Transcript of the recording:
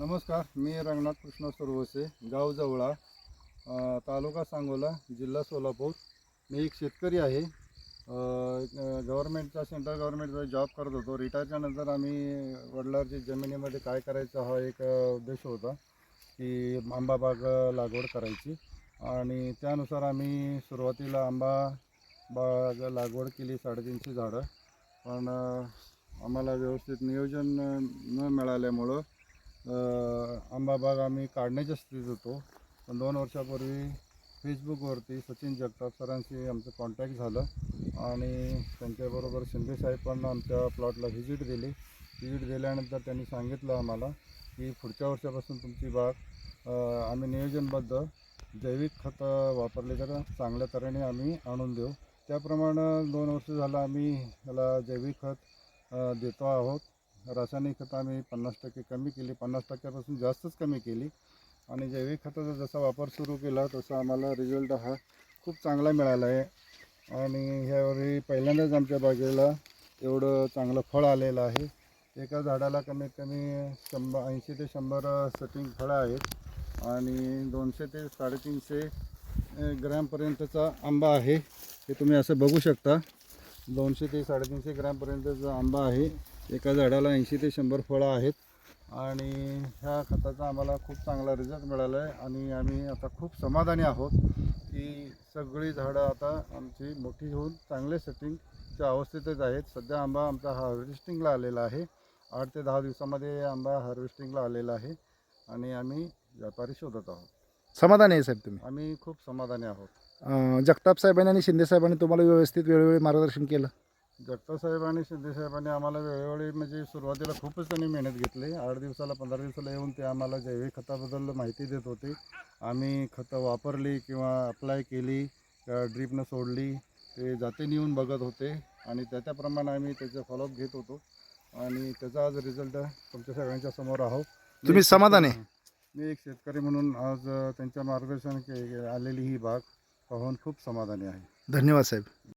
नमस्कार मी रंगनाथ कृष्ण सरवसे गाव जवळा तालुका सांगोला जिल्हा सोलापूर. मी एक शेतकरी आहे. गव्हर्मेंटचा सेंट्रल गव्हर्मेंटचा जॉब करत होतो. रिटायरच्या नंतर आम्ही वडिलांची जमिनीमध्ये काय करायचं हा एक उद्देश होता की आंबा बाग लागवड करायची. आणि त्यानुसार आम्ही सुरुवातीला आंबा बाग लागवड केली साडेतीनशे झाडं. पण आम्हाला व्यवस्थित नियोजन न मिळाल्यामुळं आंबा बाग आम्ही काढण्याच्या स्थितीत होतो. पण दोन वर्षापूर्वी फेसबुकवरती सचिन जगताप सरांशी आमचं कॉन्टॅक्ट झालं. आणि त्यांच्याबरोबर शिंदेसाहेब पण आमच्या प्लॉटला व्हिजिट दिली. व्हिजिट दिल्यानंतर त्यांनी सांगितलं आम्हाला की पुढच्या वर्षापासून तुमची बाग आम्ही नियोजनबद्ध जैविक खतं वापरले तर चांगल्या तऱ्हेने आम्ही आणून देऊ. त्याप्रमाणे दोन वर्ष झालं आम्ही याला जैविक खत देतो आहोत. रासायनिक खतं आम्ही पन्नास टक्के कमी केली पन्नास टक्क्यापासून जास्तच कमी केली. आणि जैविक खताचा जसा वापर सुरू केला तसा आम्हाला रिझल्ट हा खूप चांगला मिळाला आहे. आणि ह्यावेळी पहिल्यांदाच आमच्या बागेला एवढं चांगलं फळ आलेलं आहे. एका झाडाला कमीत कमी शंभर ऐंशी ते शंभर सेटिंग फळं आहेत. आणि दोनशे ते साडेतीनशे ग्रॅमपर्यंतचा आंबा आहे. हे तुम्ही असं बघू शकता. दोनशे ते साडेतीनशे ग्रॅमपर्यंतचा आंबा आहे. एका झाडाला ऐंशी ते शंभर फळं आहेत. आणि ह्या खताचा आम्हाला खूप चांगला रिझल्ट मिळाला आहे आणि आम्ही आता खूप समाधानी आहोत की सगळी झाडं आता आमची मोठी होऊन चांगले सेटिंगच्या अवस्थेतच आहेत. सध्या आंबा आमचा हार्वेस्टिंगला आलेला आहे. आठ ते दहा दिवसामध्ये आंबा हार्वेस्टिंगला आलेला आहे. आणि आम्ही व्यापारी शोधत आहोत. समाधानी आहे साहेब तुम्ही? आम्ही खूप समाधानी आहोत. जगताप साहेबांनी आणि शिंदे साहेबांनी तुम्हाला व्यवस्थित वेळोवेळी मार्गदर्शन केलं. जगताप साहेब आणि शिंदे साहेबांनी आम्हाला वेळोवेळी म्हणजे सुरुवातीला खूपच त्यांनी मेहनत घेतली. आठ दिवसाला पंधरा दिवसाला येऊन ते आम्हाला जैविक खताबद्दल माहिती देत होते. आम्ही खतं वापरली किंवा अप्लाय केली ड्रीपनं सोडली ते जाते येऊन बघत होते आणि त्या त्याप्रमाणे आम्ही त्याचं फॉलोअप घेत होतो. आणि त्याचा आज रिझल्ट तुमच्या सगळ्यांच्या समोर आहोत. तुम्ही समाधानी? शेतकरी- मी एक शेतकरी म्हणून आज त्यांच्या मार्गदर्शन के आलेली ही बाग पाहून खूप समाधानी आहे. धन्यवाद साहेब.